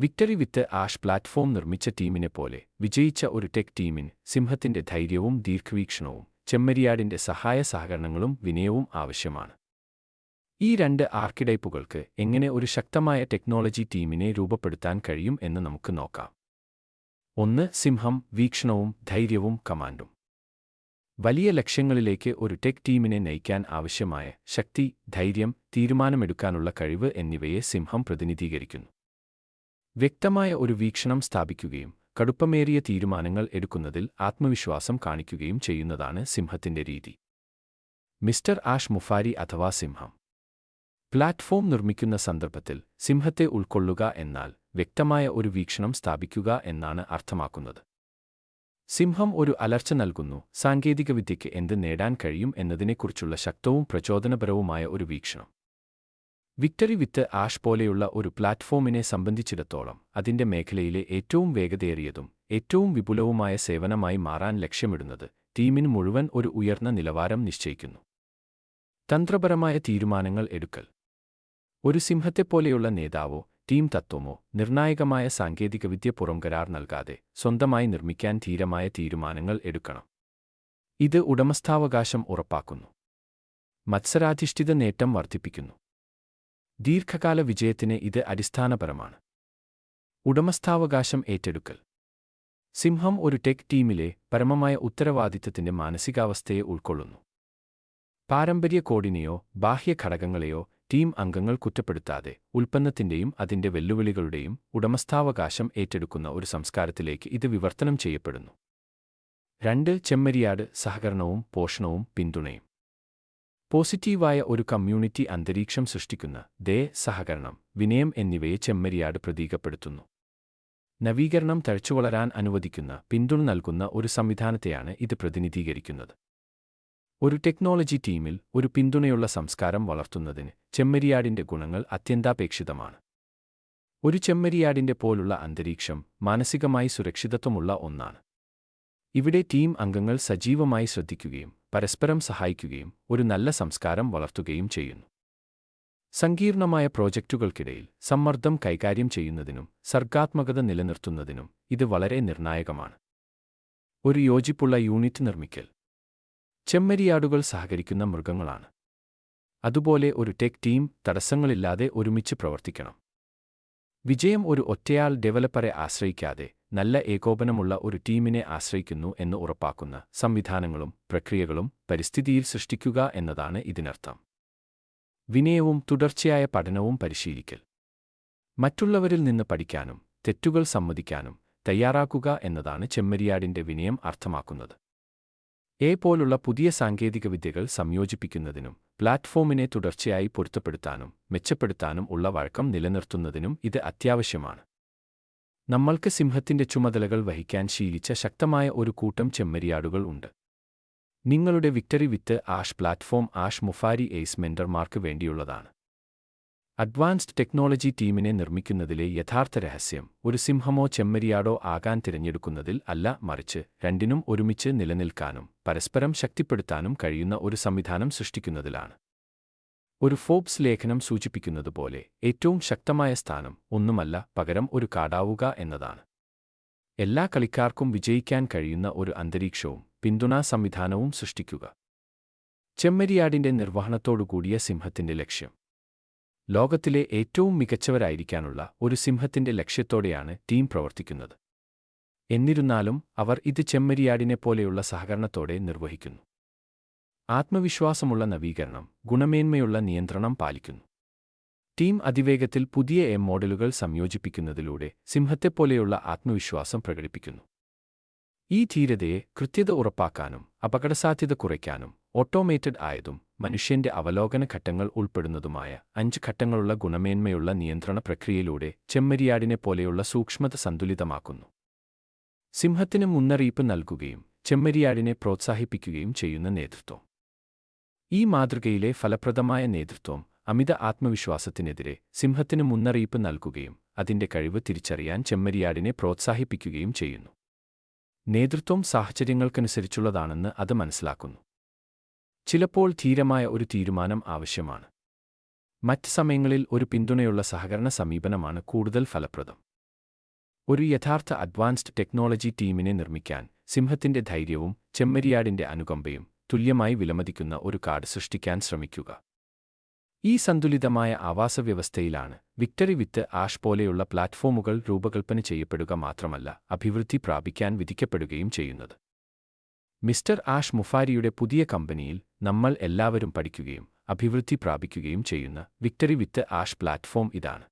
Victory with ash platform നിർമ്മിച്ച ടീമിനെ പോലെ വിജയിച്ച ഒരു ടെക് ടീമിന് സിംഹത്തിന്റെ ധൈര്യവും ദീർഘവീക്ഷണവും ചെമ്മരിയാടിന്റെ സഹായ സഹകരണങ്ങളും വിനയവും ആവശ്യമാണ്. ഈ രണ്ട് ആർക്കിടൈപ്പുകൾക്ക് എങ്ങനെ ഒരു ശക്തമായ ടെക്നോളജി ടീമിനെ രൂപപ്പെടുത്താൻ കഴിയും എന്ന് നമുക്ക് നോക്കാം. ഒന്ന് സിംഹം വീക്ഷണവും ധൈര്യവും കമാൻഡും. വലിയ ലക്ഷ്യങ്ങളിലേക്ക് ഒരു ടെക് ടീമിനെ നയിക്കാൻ ആവശ്യമായ ശക്തി ധൈര്യം തീരുമാനമെടുക്കാനുള്ള കഴിവ് എന്നിവയെ സിംഹം പ്രതിനിധീകരിക്കുന്നു. വ്യക്തമായ ഒരു വീക്ഷണം സ്ഥാപിക്കുകയും കടുപ്പമേറിയ തീരുമാനങ്ങൾ എടുക്കുന്നതിൽ ആത്മവിശ്വാസം കാണിക്കുകയും ചെയ്യുന്നതാണ് സിംഹത്തിന്റെ രീതി. മിസ്റ്റർ ആഷ് മുഫാരി അഥവാ സിംഹം. പ്ലാറ്റ്ഫോം നിർമ്മിക്കുന്ന സന്ദർഭത്തിൽ സിംഹത്തെ ഉൾക്കൊള്ളുക എന്നാൽ വ്യക്തമായ ഒരു വീക്ഷണം സ്ഥാപിക്കുക എന്നാണ് അർത്ഥമാക്കുന്നത്. സിംഹം ഒരു അലർച്ച നൽകുന്നു സാങ്കേതികവിദ്യയ്ക്ക് എന്ത് നേടാൻ കഴിയും എന്നതിനെക്കുറിച്ചുള്ള ശക്തവും പ്രചോദനപരവുമായ ഒരു വീക്ഷണം. വിക്ടറി വിത്ത് ആഷ് പോലെയുള്ള ഒരു പ്ലാറ്റ്ഫോമിനെ സംബന്ധിച്ചിടത്തോളം അതിന്റെ മേഖലയിലെ ഏറ്റവും വേഗതയേറിയതും ഏറ്റവും വിപുലവുമായ സേവനമായി മാറാൻ ലക്ഷ്യമിടുന്നത് ടീമിന് മുഴുവൻ ഒരു ഉയർന്ന നിലവാരം നിശ്ചയിക്കുന്നു. തന്ത്രപരമായ തീരുമാനങ്ങൾ എടുക്കൽ. ഒരു സിംഹത്തെപ്പോലെയുള്ള നേതാവോ ടീം തത്വമോ നിർണായകമായ സാങ്കേതികവിദ്യ പുറംകരാർ നൽകാതെ സ്വന്തമായി നിർമ്മിക്കാൻ ധീരമായ തീരുമാനങ്ങൾ എടുക്കണം. ഇത് ഉടമസ്ഥാവകാശം ഉറപ്പാക്കുന്നു. മത്സരാധിഷ്ഠിത നേട്ടം വർദ്ധിപ്പിക്കുന്നു. ദീർഘകാല വിജയത്തിന് ഇത് അടിസ്ഥാനപരമാണ്. ഉടമസ്ഥാവകാശം ഏറ്റെടുക്കൽ. സിംഹം ഒരു ടെക് ടീമിലെ പരമമായ ഉത്തരവാദിത്തത്തിന്റെ മാനസികാവസ്ഥയെ ഉൾക്കൊള്ളുന്നു. പാരമ്പര്യ കോഡിനെയോ ബാഹ്യ ഘടകങ്ങളെയോ ടീം അംഗങ്ങൾ കുറ്റപ്പെടുത്താതെ ഉൽപ്പന്നത്തിന്റെയും അതിന്റെ വെല്ലുവിളികളുടെയും ഉടമസ്ഥാവകാശം ഏറ്റെടുക്കുന്ന ഒരു സംസ്കാരത്തിലേക്ക് ഇത് വിവർത്തനം ചെയ്യപ്പെടുന്നു. രണ്ട് ചെമ്മരിയാട് സഹകരണവും പോഷണവും പിന്തുണയും. പോസിറ്റീവായ ഒരു കമ്മ്യൂണിറ്റി അന്തരീക്ഷം സൃഷ്ടിക്കുന്ന ദേ സഹകരണം വിനയം എന്നിവയെ ചെമ്മരിയാട് പ്രതീകപ്പെടുത്തുന്നു. നവീകരണം തഴച്ചുവളരാൻ അനുവദിക്കുന്ന പിന്തുണ നൽകുന്ന ഒരു സംവിധാനത്തെയാണ് ഇത് പ്രതിനിധീകരിക്കുന്നത്. ഒരു ടെക്നോളജി ടീമിൽ ഒരു പിന്തുണയുള്ള സംസ്കാരം വളർത്തുന്നതിന് ചെമ്മരിയാടിന്റെ ഗുണങ്ങൾ അത്യന്താപേക്ഷിതമാണ്. ഒരു ചെമ്മരിയാടിന്റെ പോലുള്ള അന്തരീക്ഷം മാനസികമായി സുരക്ഷിതത്വമുള്ള ഒന്നാണ്. ഇവിടെ ടീം അംഗങ്ങൾ സജീവമായി ശ്രദ്ധിക്കുകയും പരസ്പരം സഹായിക്കുകയും ഒരു നല്ല സംസ്കാരം വളർത്തുകയും ചെയ്യുന്നു. സങ്കീർണമായ പ്രോജക്റ്റുകൾക്കിടയിൽ സമ്മർദ്ദം കൈകാര്യം ചെയ്യുന്നതിനും സർഗാത്മകത നിലനിർത്തുന്നതിനും ഇത് വളരെ നിർണായകമാണ്. ഒരു യോജിപ്പുള്ള യൂണിറ്റ് നിർമ്മിക്കൽ. ചെമ്മരിയാടുകൾ സഹകരിക്കുന്ന മൃഗങ്ങളാണ്. അതുപോലെ ഒരു ടെക് ടീം തടസ്സങ്ങളില്ലാതെ ഒരുമിച്ച് പ്രവർത്തിക്കണം. വിജയം ഒരു ഒറ്റയാൾ ഡെവലപ്പറെ ആശ്രയിക്കാതെ നല്ല ഏകോപനമുള്ള ഒരു ടീമിനെ ആശ്രയിക്കുന്നു എന്ന് ഉറപ്പാക്കുന്ന സംവിധാനങ്ങളും പ്രക്രിയകളും പരിസ്ഥിതിയിൽ സൃഷ്ടിക്കുക എന്നതാണ് ഇതിനർത്ഥം. വിനയവും തുടർച്ചയായ പഠനവും പരിശീലിക്കൽ. മറ്റുള്ളവരിൽ നിന്ന് പഠിക്കാനും തെറ്റുകൾ സമ്മതിക്കാനും തയ്യാറാക്കുക എന്നതാണ് ചെമ്മരിയാടിന്റെ വിനയം അർത്ഥമാക്കുന്നത്. എ പോലുള്ള പുതിയ സാങ്കേതികവിദ്യകൾ സംയോജിപ്പിക്കുന്നതിനും പ്ലാറ്റ്ഫോമിനെ തുടർച്ചയായി പൊരുത്തപ്പെടുത്താനും മെച്ചപ്പെടുത്താനും ഉള്ള വഴക്കം നിലനിർത്തുന്നതിനും ഇത് അത്യാവശ്യമാണ്. നമ്മൾക്ക് സിംഹത്തിന്റെ ചുമതലകൾ വഹിക്കാൻ ശീലിച്ച ശക്തമായ ഒരു കൂട്ടം ചെമ്മരിയാടുകൾ ഉണ്ട്. നിങ്ങളുടെ victory with ash platform ash മുഫാരി ace മെൻഡർമാർക്ക് വേണ്ടിയുള്ളതാണ്. അഡ്വാൻസ്ഡ് ടെക്നോളജി ടീമിനെ നിർമ്മിക്കുന്നതിലെ യഥാർത്ഥ രഹസ്യം ഒരു സിംഹമോ ചെമ്മരിയാടോ ആകാൻ തിരഞ്ഞെടുക്കുന്നതിൽ അല്ല മറിച്ച് രണ്ടിനും ഒരുമിച്ച് നിലനിൽക്കാനും പരസ്പരം ശക്തിപ്പെടുത്താനും കഴിയുന്ന ഒരു സംവിധാനം സൃഷ്ടിക്കുന്നതിലാണ്. ഒരു ഫോബ്സ് ലേഖനം സൂചിപ്പിക്കുന്നതുപോലെ ഏറ്റവും ശക്തമായ സ്ഥാനം ഒന്നുമല്ല പകരം ഒരു കാടാവുക എന്നതാണ്. എല്ലാ കളിക്കാർക്കും വിജയിക്കാൻ കഴിയുന്ന ഒരു അന്തരീക്ഷവും പിന്തുണാ സംവിധാനവും സൃഷ്ടിക്കുക. ചെമ്മരിയാടിന്റെ നിർവഹണത്തോടുകൂടിയ സിംഹത്തിന്റെ ലക്ഷ്യം. ലോകത്തിലെ ഏറ്റവും മികച്ചവരായിരിക്കാനുള്ള ഒരു സിംഹത്തിന്റെ ലക്ഷ്യത്തോടെയാണ് ടീം പ്രവർത്തിക്കുന്നത്. എന്നിരുന്നാലും അവർ ഇത് ചെമ്മരിയാടിനെ പോലെയുള്ള സഹകരണത്തോടെ നിർവഹിക്കുന്നു. ആത്മവിശ്വാസമുള്ള നവീകരണം ഗുണമേന്മയുള്ള നിയന്ത്രണം പാലിക്കുന്നു. ടീം അതിവേഗത്തിൽ പുതിയ എം മോഡലുകൾ സംയോജിപ്പിക്കുന്നതിലൂടെ സിംഹത്തെപ്പോലെയുള്ള ആത്മവിശ്വാസം പ്രകടിപ്പിക്കുന്നു. ഈ ധീരതയെ കൃത്യത ഉറപ്പാക്കാനും അപകടസാധ്യത കുറയ്ക്കാനും ഓട്ടോമേറ്റഡ് ആയതും മനുഷ്യന്റെ അവലോകന ഘട്ടങ്ങൾ ഉൾപ്പെടുന്നതുമായ അഞ്ച് ഘട്ടങ്ങളുള്ള ഗുണമേന്മയുള്ള നിയന്ത്രണ പ്രക്രിയയിലൂടെ ചെമ്മരിയാടിനെ പോലെയുള്ള സൂക്ഷ്മത സന്തുലിതമാക്കുന്നു. സിംഹത്തിന് മുന്നറിയിപ്പ് നൽകുകയും ചെമ്മരിയാടിനെ പ്രോത്സാഹിപ്പിക്കുകയും ചെയ്യുന്ന നേതൃത്വം. ഈ മാതൃകയിലെ ഫലപ്രദമായ നേതൃത്വം അമിത ആത്മവിശ്വാസത്തിനെതിരെ സിംഹത്തിന് മുന്നറിയിപ്പ് നൽകുകയും അതിന്റെ കഴിവ് തിരിച്ചറിയാൻ ചെമ്മരിയാടിനെ പ്രോത്സാഹിപ്പിക്കുകയും ചെയ്യുന്നു. നേതൃത്വം സാഹചര്യങ്ങൾക്കനുസരിച്ചുള്ളതാണെന്ന് അത് മനസ്സിലാക്കുന്നു. ചിലപ്പോൾ ധീരമായ ഒരു തീരുമാനം ആവശ്യമാണ്. മറ്റ് സമയങ്ങളിൽ ഒരു പിന്തുണയുള്ള സഹകരണ സമീപനമാണ് കൂടുതൽ ഫലപ്രദം. ഒരു യഥാർത്ഥ അഡ്വാൻസ്ഡ് ടെക്നോളജി ടീമിനെ നിർമ്മിക്കാൻ സിംഹത്തിന്റെ ധൈര്യവും ചെമ്മരിയാടിന്റെ അനുകമ്പയും തുല്യമായി വിലമതിക്കുന്ന ഒരു കാർഡ് സൃഷ്ടിക്കാൻ ശ്രമിക്കുക. ഈ സന്തുലിതമായ ആവാസവ്യവസ്ഥയിലാണ് വിക്ടറി വിത്ത് ആഷ് പോലെയുള്ള പ്ലാറ്റ്ഫോമുകൾ രൂപകൽപ്പന ചെയ്യപ്പെടുക മാത്രമല്ല അഭിവൃദ്ധി പ്രാപിക്കാൻ വിധിക്കപ്പെടുകയും ചെയ്യുന്നത്. മിസ്റ്റർ ആഷ് മുഫാരിയുടെ പുതിയ കമ്പനിയിൽ നമ്മൾ എല്ലാവരും പഠിക്കുകയും അഭിവൃദ്ധി പ്രാപിക്കുകയും ചെയ്യുന്ന വിക്ടറി വിത്ത് ആഷ് പ്ലാറ്റ്ഫോം ഇതാണ്.